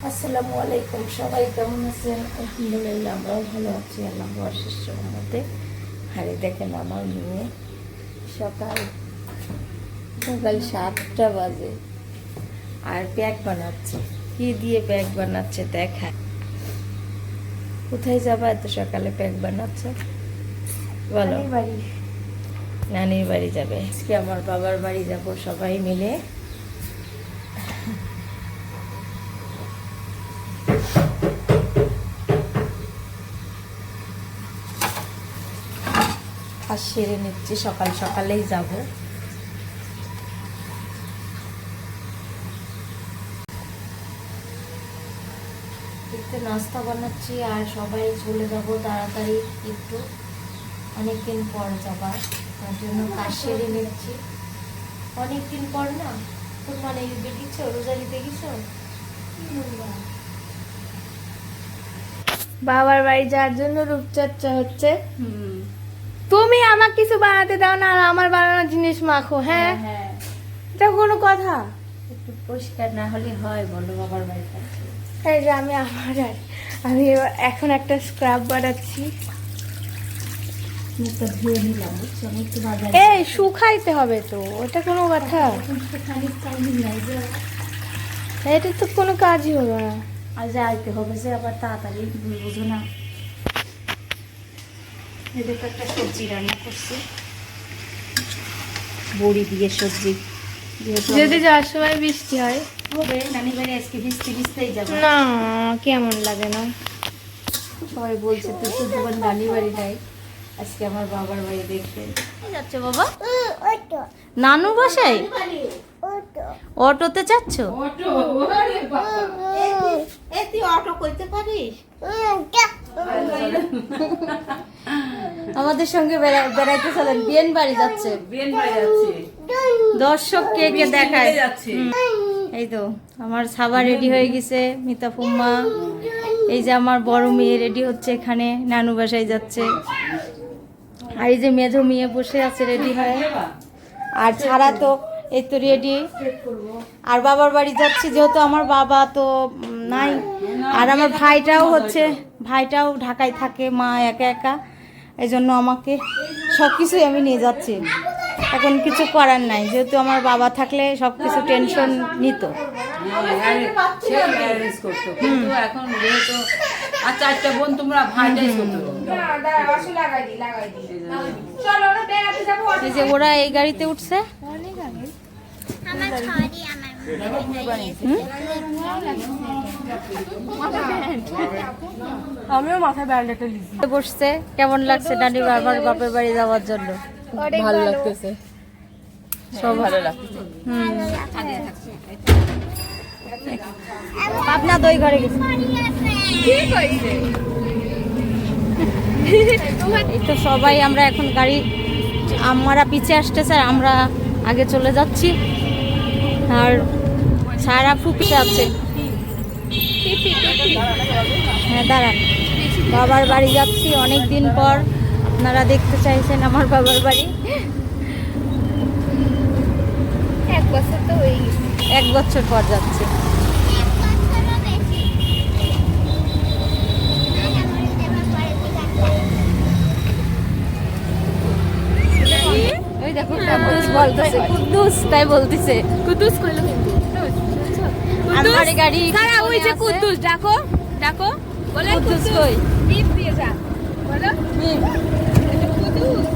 আসসালামু আলাইকুম সবাই কেমন আছেন? আলহামদুলিল্লাহ আমরাও ভালো আছি আল্লাহ অশেষ মতে হারে দেখেন আমার মেয়ে সকাল সকাল সাতটা বাজে। আর প্যাক বানাচ্ছে। কি দিয়ে প্যাক বানাচ্ছে দেখা কোথায় যাবা এত সকালে প্যাক বানাচ্ছে? বলো। বাড়ি। নানির বাড়ি যাবে। আজকে আমার বাবার বাড়ি যাব সবাই মিলে। আর সেরে নিচ্ছি, সকাল সকালেই যাব। একটু নাস্তা বানাচ্ছি আর সবাই চলে যাব তাড়াতাড়ি একটু। অনেকদিন পর যাবার, তার জন্য কাজ সেরে নিচ্ছি। অনেকদিন পর না? তোর মানে ঈদে গেছো রোজা গেছো বাবার বাড়ি যাওয়ার জন্য রূপচর্চা হচ্ছে তুমি আমার কিছু বানাতে দাও না আর আমার বানানো জিনিস মাখো হ্যাঁ? হ্যাঁ এটা কোনো কথা? একটু পরিষ্কার না হলে হয় বলো বাবার বাড়িটা এই যে আমি আমার আর আমি এখন একটা স্ক্রাব বানাচ্ছি। এই শুকাইতে হবে তো ওটা কোনো কথা? এটা তো কোনো কাজই হলো না। আর যাইতে হবে যে আবার তাড়াতাড়ি বুঝো না এদিকে একটা সবজি রান্না করছি। বড়ি দিয়ে সবজি। যদি যাওয়ার সময় বৃষ্টি হয়। হবে নানি বাড়ি আজকে ভিজতে ভিজতেই যাব। না কেমন লাগে না? সবাই বলছে তুই তো তোমার নানি বাড়ি নাই। আজকে আমার বাবার বাড়ি দেখতে যাচ্ছে বাবা? নানু বাসাই অটোতে যাচ্ছ? তুই অটো করতে পারিস? আমাদের সঙ্গে বেড়া- বেড়াইতে চলেন। বিয়েন বাড়ি যাচ্ছে। দর্শক কে কে দেখায়। এই তো আমার সাবা রেডি হয়ে গেছে মিতা ফুম্মা। এই যে আমার বড় মেয়ে রেডি হচ্ছে এখানে নানু বাসায় যাচ্ছে। আর এই যে মেঝো মেয়ে বসে আছে রেডি হয়ে। আর ছাড়া তো এই তো রেডি। আর বাবার বাড়ি যাচ্ছি যেহেতু আমার বাবা তো নাই। আর আমার ভাইটাও হচ্ছে ভাইটাও ঢাকায় থাকে মা একা একা। এই জন্য আমাকে সব কিছুই আমি নিয়ে যাচ্ছি। এখন কিছু করার নাই যেহেতু আমার বাবা থাকলে সব কিছু টেনশন নিত ওরা এই গাড়িতে উঠছে। আমিও মাথায় ব্যান্ডেটা লিখি। বসছে? কেমন লাগছে? নানি বাবার বাপের বাড়ি যাওয়ার জন্য। ভালো লাগতেছে। সব ভালো লাগছে হুম। পাবনা দই ঘরে গেছে। তো সবাই আমরা এখন গাড়ি আমরা পিছিয়ে আসতেছে আর আমরা আগে চলে যাচ্ছি। আর সারা ফুপিসে আছে। হ্যাঁ দাঁড়ান। বাবার বাড়ি যাচ্ছি অনেক দিন পর আপনারা দেখতে চাইছেন আমার বাবার বাড়ি। এক বছর তো হয়ে গেছে। এক বছর পর যাচ্ছে। ওই দেখো কুদ্দুস বলতেছে কুদ্দুস তাই বলতেছে। কুদ্দুস কইলো কিন্তু। আমার গাড়ি সারা ওই যে আছে। কুদ্দুস ডাকো ডাকো। বলে কুদ্দুস কুদ্দুস। কই? টিপ দিয়ে যা। বলো। কুদ্দুস।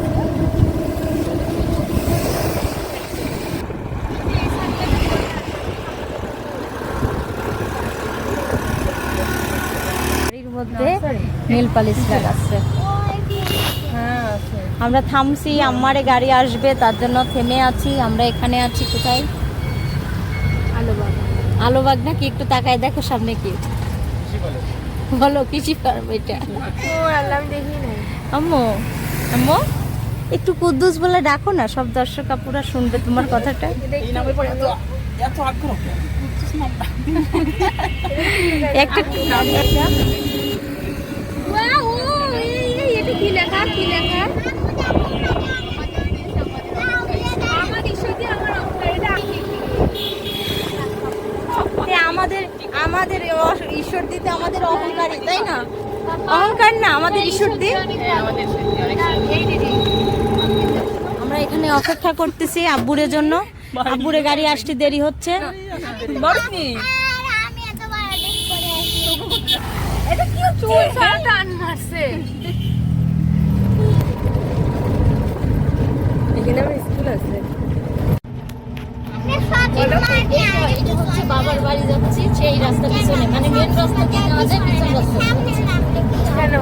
মধ্যে নীল পালিশ লাগাচ্ছে। আমরা থামছি আমারে গাড়ি আসবে তার জন্য থেমে আছি। আমরা এখানে আছি কোথায়? আলোবাগ নাকি একটু তাকায় দেখো সামনে কি? বলো, কৃষি ফার্ম এটা। আম্মু আম্মু, একটু কুদ্দুস বলে ডাকো না, সব দর্শক আপুরা শুনবে তোমার কথাটা। একটা এটা কি লেখা? কি লেখা আমার ঈশ্বর দিয়ে আমার এটা আমাদের ঈশ্বর দিতে আমাদের অহংকারী তাই না? অহংকার না আমাদের ঈশ্বর দিয়ে? আমরা এখানে অপেক্ষা করতেছি আব্বুরের জন্য। আব্বুরে গাড়ি আসতে দেরি হচ্ছে। এটা কি চুল ছাড়া টান মারছে এখানে আমার স্কুল আছে এটা হচ্ছে বাবার বাড়ি যাচ্ছি সেই রাস্তা পিছনে মানে মেন রাস্তা দিয়ে যাওয়া যায় পিছন রাস্তা কেন?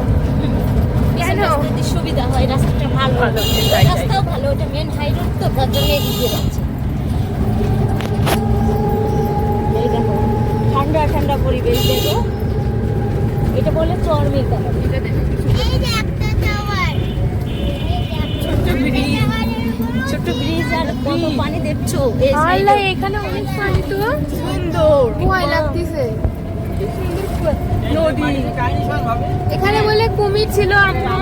রাস্তা সুবিধা হয় রাস্তাটা ভালো। রাস্তাও ভালো ওটা মেন হাই রোড তো তার জন্য এগিয়ে যাচ্ছে। এই দেখো ঠান্ডা ঠান্ডা পরিবেশ দেখো। এটা বলে চর্মির কালার ছোট্ট ব্রিজ আর কত পানি দেখছ? এই আল্লাহ এখানে অনেক পানি তো। সুন্দর। ভয় লাগতেছে। এখানে বলে কুমির ছিল আম্মু।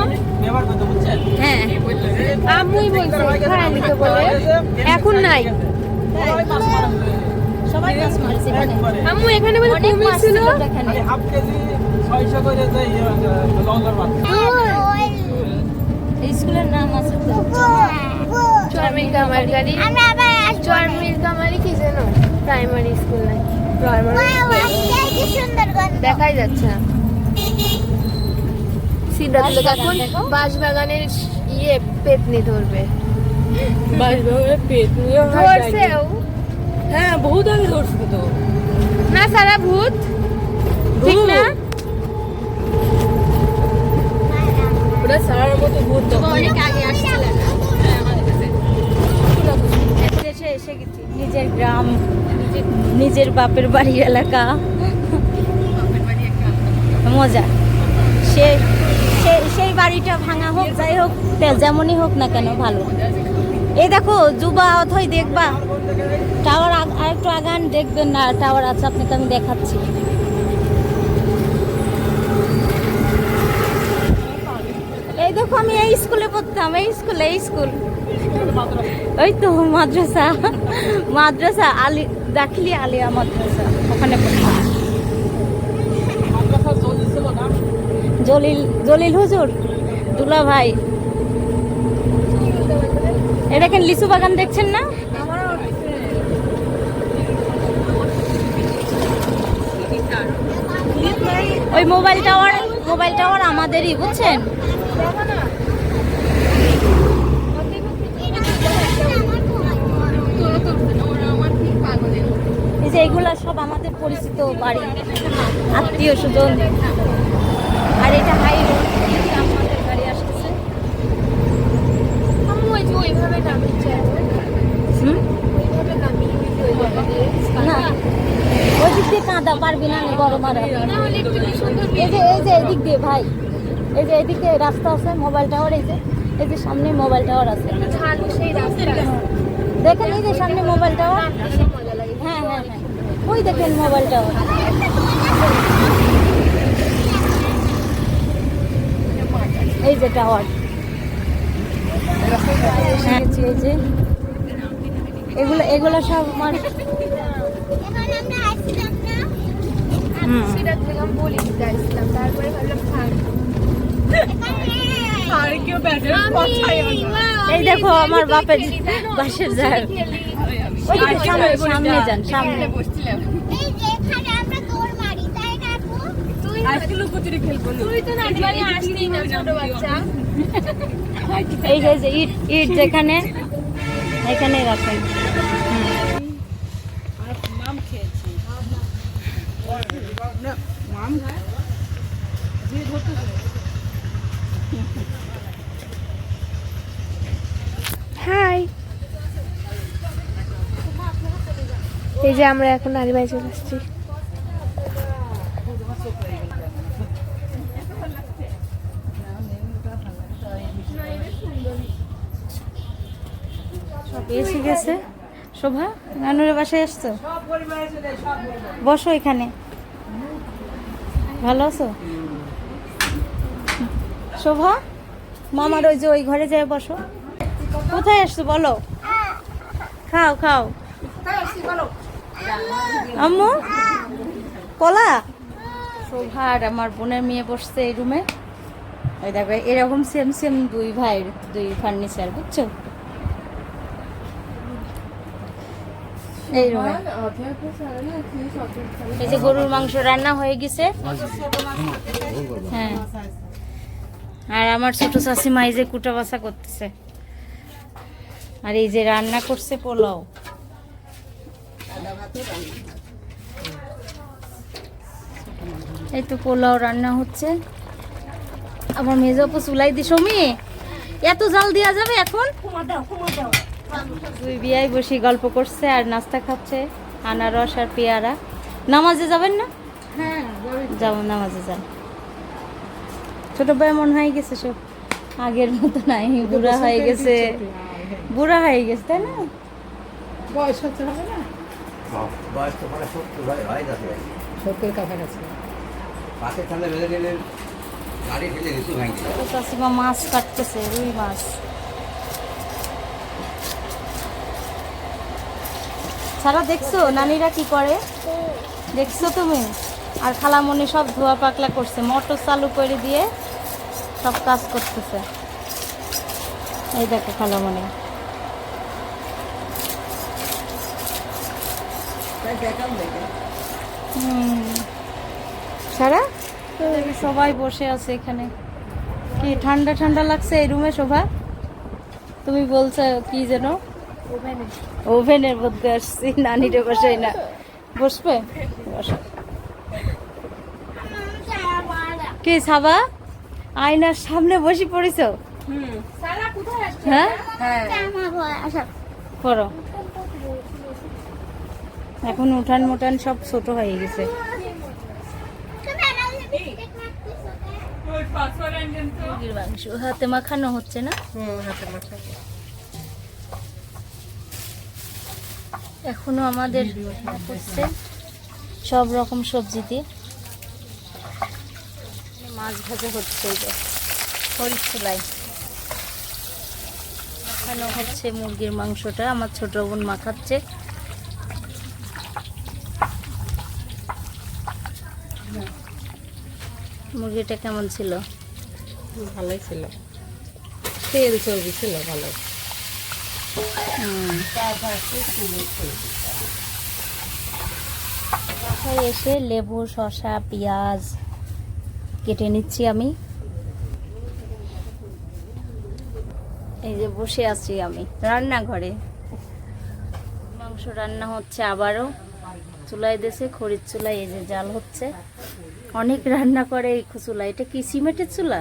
হ্যাঁ। আম্মুই বলছে হ্যাঁ বলে। এখন নাই। আম্মু এখানে বলে কুমির ছিল। ছিল হাফ কেজি ছয়শো করে লঙ্কার মাছ। স্কুলের নাম আছে চরমিল কামারগাড়ি চরমিল কামারি কি যেন প্রাইমারি স্কুল নাকি? দেখাই যাচ্ছে না। সিদ্ধার্থ এখন বাঁশবাগানের ইয়ে পেতনি ধরবে। হ্যাঁ বহুত আগে তো। না সারা ভূত। ঠিক না? ওটা সারার মতো ভূত অনেক আগে আসছিলেন নিজের বাপের বাড়ির এলাকা। মজা। সে সেই বাড়িটা ভাঙা হোক, যাই হোক যেমনই হোক না কেন, ভালো। এই দেখো, যুবা, অথই দেখবা। টাওয়ার আর একটু আগান, দেখবেন না, টাওয়ার আছে, আপনাকে আমি দেখাচ্ছি। এই দেখো, আমি এই স্কুলে পড়তাম, এই স্কুলে, এই স্কুল। ওই তো মাদ্রাসা মাদ্রাসা আলি দাখিলি আলিয়া মাদ্রাসা ওখানে জলিল জলিল হুজুর দুলা ভাই এটা কেন লিচু বাগান দেখছেন না? ওই মোবাইল টাওয়ার মোবাইল টাওয়ার আমাদেরই বুঝছেন? এই যে এগুলা সব আমাদের পরিচিত বাড়ি আত্মীয় স্বজন। আর এটা হাই রোড আমাদের গাড়ি আসতেছে। ওইভাবে নামিয়েছে। না। ওই দিক দিয়ে কাঁদা পারবি না গরম আর এই যে এই যে এদিক দিয়ে ভাই এই যে এদিকে রাস্তা আছে মোবাইল টাওয়ার এই যে এই যে সামনে মোবাইল টাওয়ার আছে। সেই রাস্তা। দেখেন এই যে সামনে মোবাইল টাওয়ার বেশি মজা লাগে হ্যাঁ হ্যাঁ হ্যাঁ ওই দেখেন মোবাইল টাওয়ার এই যে টাওয়ার এই যে। এগুলো এগুলো সব আমার হুম। সিরাত বেগম বলি দিতে আসলাম আমার সামনে যান সামনে। আজকে লুকোচুরি খেলব তুই তো নানি বাড়ি না ছোট বাচ্চা। এই যে ইট ইট যেখানে এখানে রাখেন। মাম খেয়েছি মাম যে এই যে আমরা এখন বাড়ি চলে আসছি। এসে গেছে। শোভা নানুরের বাসায় এসছো বসো এখানে। ভালো আছো? শোভা, মামার ওই যে ওই ঘরে যায় বসো। কোথায় আসছো বলো? খাও খাও। আম্মু? কলা? শোভা আর আমার বোনের মেয়ে বসছে এই রুমে। ওই দেখো, এরকম সেম সেম দুই ভাইয়ের দুই ফার্নিচার বুঝছ? এই যে গরুর মাংস রান্না হয়ে গেছে। হ্যাঁ। আর আমার ছোট শাশুমা এই যে কুটা বাসা করতেছে। আর এই যে রান্না করছে পোলাও। এই তো পোলাও রান্না হচ্ছে। আমার মেজো আপু চুলাই দি সমী এত জাল দেওয়া যাবে এখন? দুই বিয়াই বসে গল্প করছে আর নাস্তা খাচ্ছে আনারস আর পেয়ারা। নামাজে যাবেন না? হ্যাঁ যাব। নামাজে যান। ছোট ভাই মন হয়ে গেছে সব। আগের মতো নাই বুড়া হয়ে গেছে। বুড়া হয়ে গেছে তাই না? বয়স হচ্ছে হবে না? বয়স তো মানে সত্তর হয় হয় কাছাকাছি। পাশের ঠান্ডা বেঁধে গেলে গাড়ি ফেলে কিছু ভাঙছে তো মাছ কাটতেছে রুই মাছ। সারা দেখছ নানিরা কি করে? দেখছ তুমি? আর খালামণি সব ধোয়া পাকলা করছে মোটর চালু করে দিয়ে সব কাজ করতেছে। এই দেখো খালামণি হুম। সারা দেখি সবাই বসে আছে এখানে। কি ঠান্ডা ঠান্ডা লাগছে এই রুমে শোভা? তুমি বলছো কি যেন? ওভেনের মধ্যে আসছি নানিরে বসাই না। বসবে? বসো। কি সাবা? আয়নার সামনে বসে পড়েছ? হ্যাঁ? করো। এখন উঠান মুঠান সব ছোট হয়ে গেছে। মুরগির মাংস। হাতে মাখানো হচ্ছে না? এখনও আমাদের হচ্ছে সব রকম সবজি দিয়ে। মাছ ভাজা হচ্ছে চুলাই মাখানো হচ্ছে মুরগির মাংসটা। আমার ছোট বোন মাখাচ্ছে। মুরগিটা কেমন ছিল? ভালোই ছিল। তেল চর্বি ছিল ভালো। বাসায় এসে লেবু শসা পেঁয়াজ কেটে নিচ্ছি আমি। এই যে বসে আছি আমি রান্নাঘরে। মাংস রান্না হচ্ছে আবারও। চুলায় দেশে খড়ির চুলায় এই যে জাল হচ্ছে। অনেক রান্না করে এই চুলা এটা কি সিমেন্টের চুলা?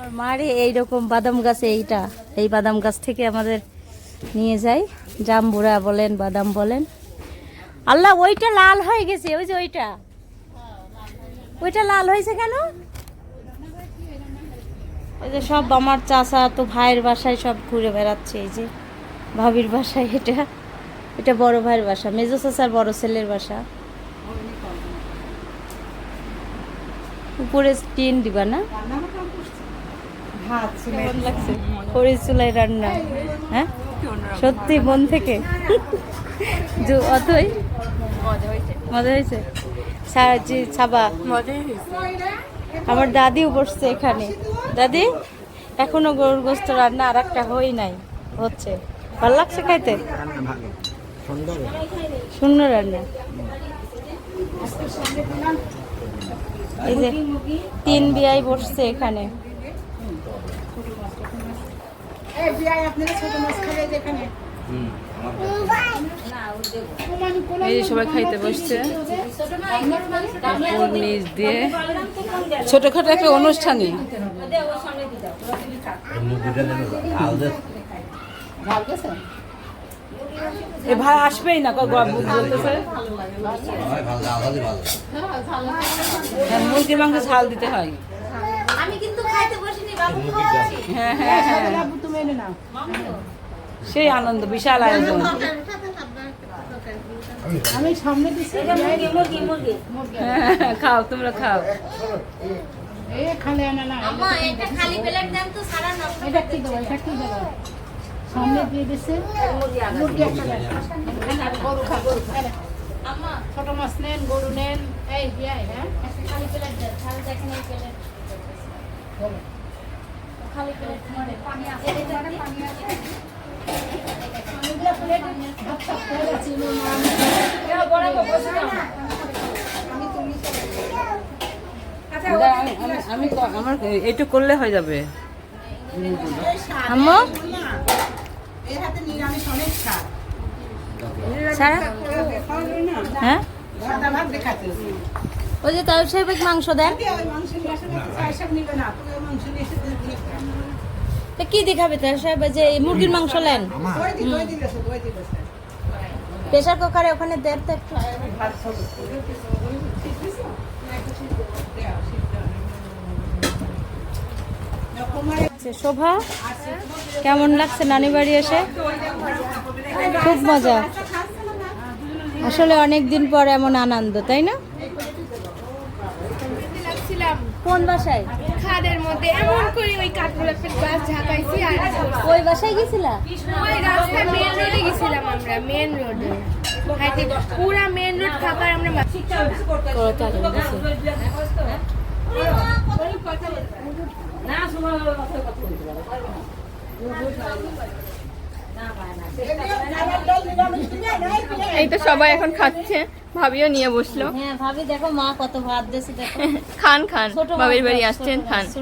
আর মারে এইরকম বাদাম গাছে এইটা। এই বাদাম গাছ থেকে আমাদের নিয়ে যায়। জাম্বুরা বলেন বাদাম বলেন। আল্লাহ ওইটা লাল হয়ে গেছে ওই যে ওইটা। ওইটা লাল হয়েছে কেন? এই যে সব আমার চাচা তো ভাইয়ের বাসায় সব ঘুরে বেড়াচ্ছে এই যে ভাবির বাসায় এটা। এটা বড় ভাইয়ের বাসা মেজো চাচার বড় ছেলের বাসা। উপরে টিন দিবা না? খড়ির চুলাই রান্না। হ্যাঁ? সত্যি মন থেকে। অতই? মজা হয়েছে। ছাবা। আমার দাদিও বসছে এখানে। দাদি এখনও গরুর গোস্ত রান্না আর একটা হই নাই হচ্ছে। ভালো লাগছে খাইতে? সুন্দর শূন্য রান্না। এই যে তিন বিয়াই বসছে এখানে। এই যে সবাই খাইতে বসছে। নিচ দিয়ে। ছোটখাটো একটা আল দে এ ভাই আসবেই না বলতেছে হয় ভালো আওয়াজই ভালো মুরগির মাংস ঝাল দিতে হয়। আমি কিন্তু খাইতে বসিনি বাবু হ্যাঁ হ্যাঁ হ্যাঁ। সেই আনন্দ বিশাল আনন্দ। আমি সামনে দিছি হ্যাঁ, খাও তোমরা খাও। এই খালে আনা না আম্মা এটা খালি প্লেট দেন তো সারা নষ্ট এটা কি দেবো এটা কি দেবো? সামনে দিয়ে দিছে। ছোট মাছ নেন গরু নেন। এই হ্যাঁ? খালি প্লেট খালি দেখেন এই প্লেট। খালি প্লেট মানে পানি আছে। পানি আছে। আমি- আমি- আমি আমার এইটু করলে হয়ে যাবে। আম্মু? সারা হ্যাঁ? ওই যে তাও সাহেব মাংস দেন। তা কি দেখাবে তার সাহেব? যে মুরগির মাংস নেন। প্রেশার কুকারে ওখানে দেন তো একটু। আচ্ছা, শোভা? কেমন লাগছে নানি বাড়ি এসে? খুব মজা। আসলে অনেক দিন পর এমন আনন্দ তাই না? কোন বাসায়? খাদের মধ্যে এমন করে ওই কাঠগোলাপের গাছ ঝাঁকাইছি আর ওই বাসায় গেছিলা? ওই রাস্তায় মেন রোডে গেছিলাম আমরা মেন রোডে পুরা মেন রোড ফাঁকা এই তো সবাই এখন খাচ্ছে। ভাবিও নিয়ে বসল। হ্যাঁ ভাবি দেখো মা কত ভাত দিয়েছে দেখো। খান খান। বাবির বাড়ি আসছেন খান।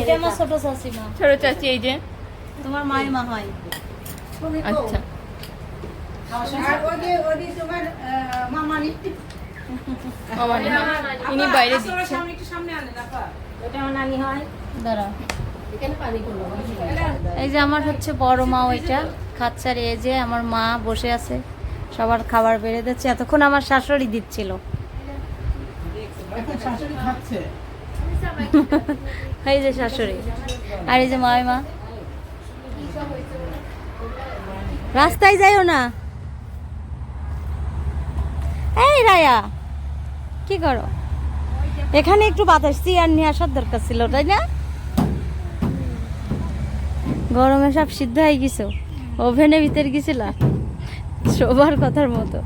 এটা আমার ছোট মা। ছোট চাচি এই যে। তোমার মায়ের মা হয়। আচ্ছা। ইনি বাইরে দিচ্ছে। এটা আমার নানি হয়। দাঁড়া এই যে আমার হচ্ছে বড় মা ওইটা খাচ্ছার এই যে আমার মা বসে আছে সবার খাবার বেড়ে দিচ্ছে এতক্ষণ আমার শাশুড়ি দিচ্ছিল। এই যে শাশুড়ি। আর এই যে মায় মা। রাস্তায় যাইও না। এই রায়া, কি করো? এখানে একটু বাতাস চেয়ার নিয়ে আসার দরকার ছিল, তাই না? গরমে সব সিদ্ধ হয়ে গেছো ওভেনের ভিতর গেছিলা? সবার কথার মতো।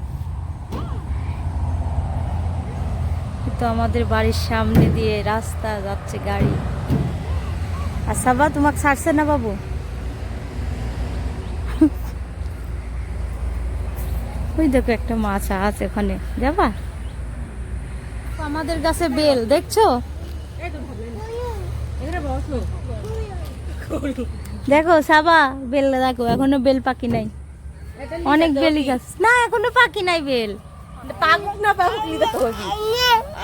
তো আমাদের বাড়ির সামনে দিয়ে রাস্তা যাচ্ছে গাড়ি। আর সাবা, তোমাকে ছাড়ছে না বাবু? ওই দেখো একটা মাছ আছে ওখানে। যাবা? আমাদের কাছে বেল দেখছ? দেখো সাবা বেল দেখো এখনও বেল পাকি নাই। অনেক বেলি গাছ না এখনও পাকি নাই বেল। পাকুক না পাকুক নিতে হবে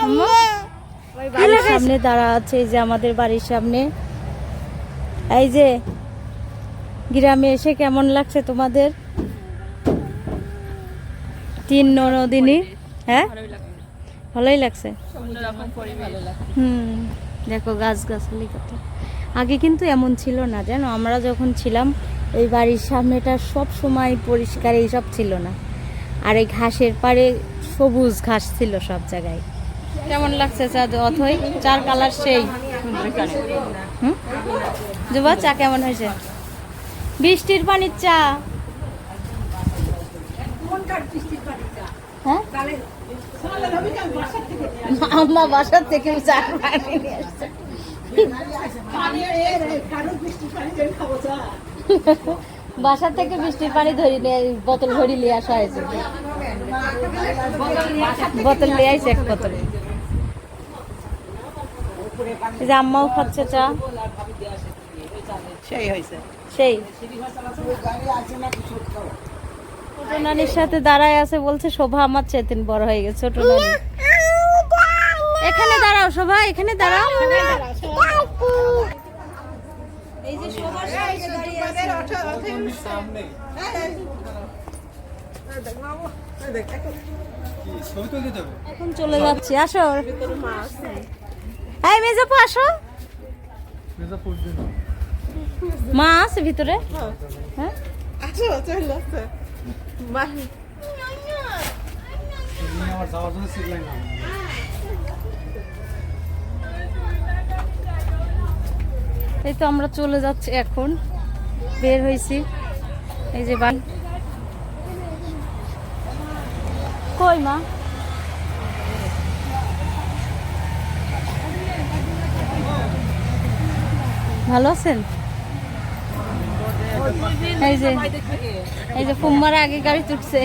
আম্মু? বাড়ির সামনে দাঁড়া আছে এই যে আমাদের বাড়ির সামনে। এই যে গ্রামে এসে কেমন লাগছে তোমাদের? তিন নদিনী হ্যাঁ? ভালোই লাগছে। হুম, দেখো গাছ গাছালি কত। আগে কিন্তু এমন ছিল না, জানো? আমরা যখন ছিলাম, এই বাড়ির সামনেটা সব সময় পরিষ্কার এইসব ছিল না। আর এই ঘাসের পাড়ে সবুজ ঘাস ছিল সব জায়গায়। কেমন লাগছে চা অথই? চার কালার সেই। যুবা চা কেমন হয়েছে? বৃষ্টির পানির চা। হ্যাঁ? আম্মা বাসার থেকে চা পানি নিয়ে আসছে বাসা থেকে বৃষ্টির পানি ধরি নিয়ে বোতল ভরি নিয়ে আসা হয়েছে। বোতল নিয়ে আইছে এক বোতল। যে আম্মাও খাচ্ছে চা। সেই হয়েছে। সেই। ছোট নানির সাথে দাঁড়ায় আছে বলছে, শোভা আমার চেতেন বড় হয়ে গেছে ছোট নানি এখানে দাঁড়াও শোভা, এখানে দাঁড়াও এই যে চলে যাচ্ছি, আসো। এই মেজাপু, আসো। মা আছে ভিতরে? হ্যাঁ? এই তো আমরা চলে যাচ্ছি এখন। বের হয়েছি। এই যে বান কই মা? ভালো আছেন? এই যে এই যে ফুম্মার আগে গাড়ি তুটছে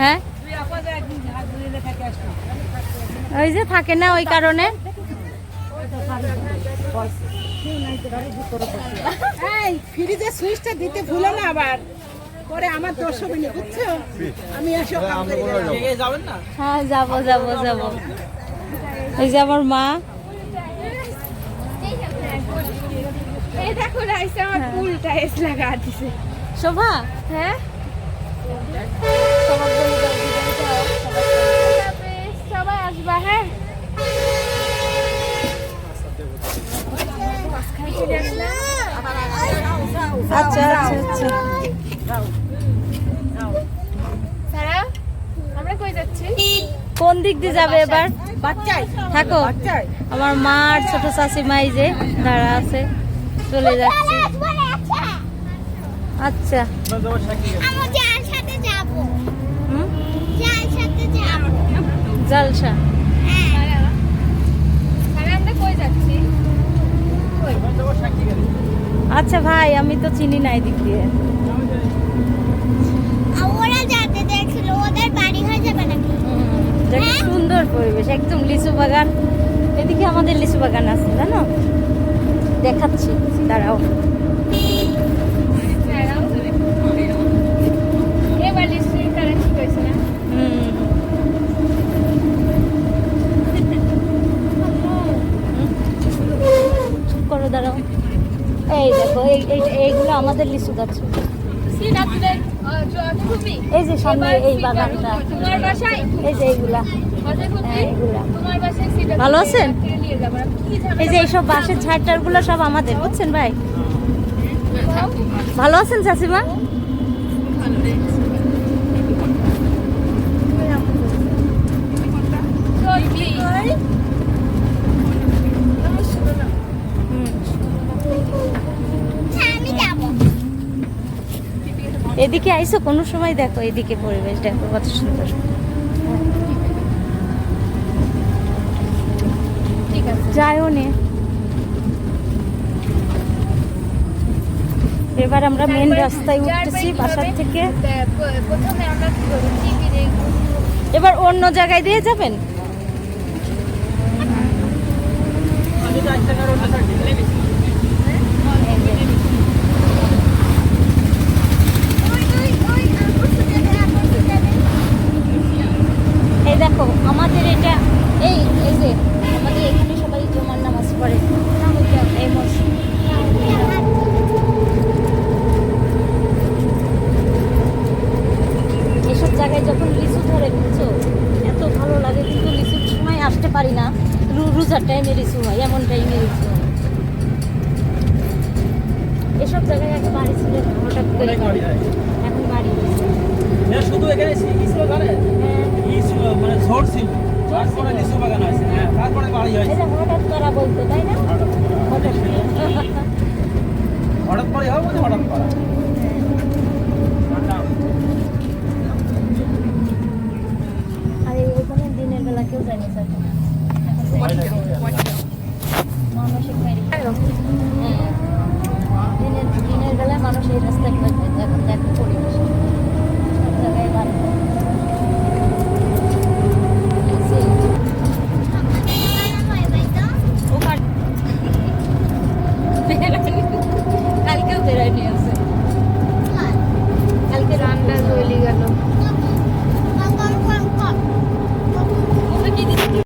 হ্যাঁ? ওই যে থাকে না ওই কারণে? এই ফ্রিজের সুইচটা দিতে ভুলো না আবার। পরে আমার দোষ হবে না বুঝছ আমি এসব যাবেন না হ্যাঁ যাব যাব যাব। এই যে আমার মা এই দেখো রাইসে আমার ফুলটা এস লাগা দিছে। শোভা? হ্যাঁ? সবাই আসবা হ্যাঁ? আচ্ছা আচ্ছা আচ্ছা। আমরা কই যাচ্ছি? কোন দিক দিয়ে যাবে এবার? থাকো। আমার মা আর ছোট শাশুমা এই যে দাঁড়া আছে। চলে যাচ্ছে। আচ্ছা। যাব। সাক্ষী আমি যার সাথে যাব। হুম? যার সাথে যাব। জালসা। আচ্ছা ভাই আমি তো চিনি না এদিক দিয়ে। হয়ে যাবে নাকি? দেখো সুন্দর পরিবেশ একদম লিচু বাগান। এদিকে আমাদের লিচু বাগান আছে জানো? দেখাচ্ছি দাঁড়াও। দাঁড়াও। এই দেখো এই এই- এইগুলো আমাদের লিচু গাছ। এই যে সামনে এই বাগানটা। তোমার বাসায় এই যে হ্যাঁ, ভালো আছেন? এই যে এইসব বাঁশের ঝাড়টারগুলো সব আমাদের বুঝছেন ভাই? ভালো আছেন চাষিমা এদিকে আইসো কোনো সময় দেখো এদিকে পরিবেশ দেখো কত সুন্দর। আছে নে। এবার আমরা মেন রাস্তায় উঠতেছি বাসার থেকে। এবার অন্য জায়গায় দিয়ে যাবেন? এই দেখো আমাদের এটা এই এই যে আমাদের এখানে পড়ে এই মসজিদ এসব জায়গায় যখন লিচু ধরে বুঝছ এত ভালো লাগে কিন্তু লিচুর সময় আসতে পারি না। রোজার টাইমে লিচু হয় এমন টাইমে লিচু হয়। এসব জায়গায় আগে বাড়ি ছিল হঠাৎ করে। এখন বাড়ি হ্যাঁ, শুধু এখানে হ্যাঁ। ছিল? মানে ঝড় ছিল। তারপরে হ্যাঁ, হঠাৎ করা বলতো তাই না? হঠাৎ করে। হবে দিনের বেলা কেউ যায়নি স্যার। মানসিক দিনের দিনের বেলায় মানুষ এই রাস্তায় ঘুরতে যখন দেখো পরিবেশ। সব জায়গায় ভালো Maganda sa uligan, no?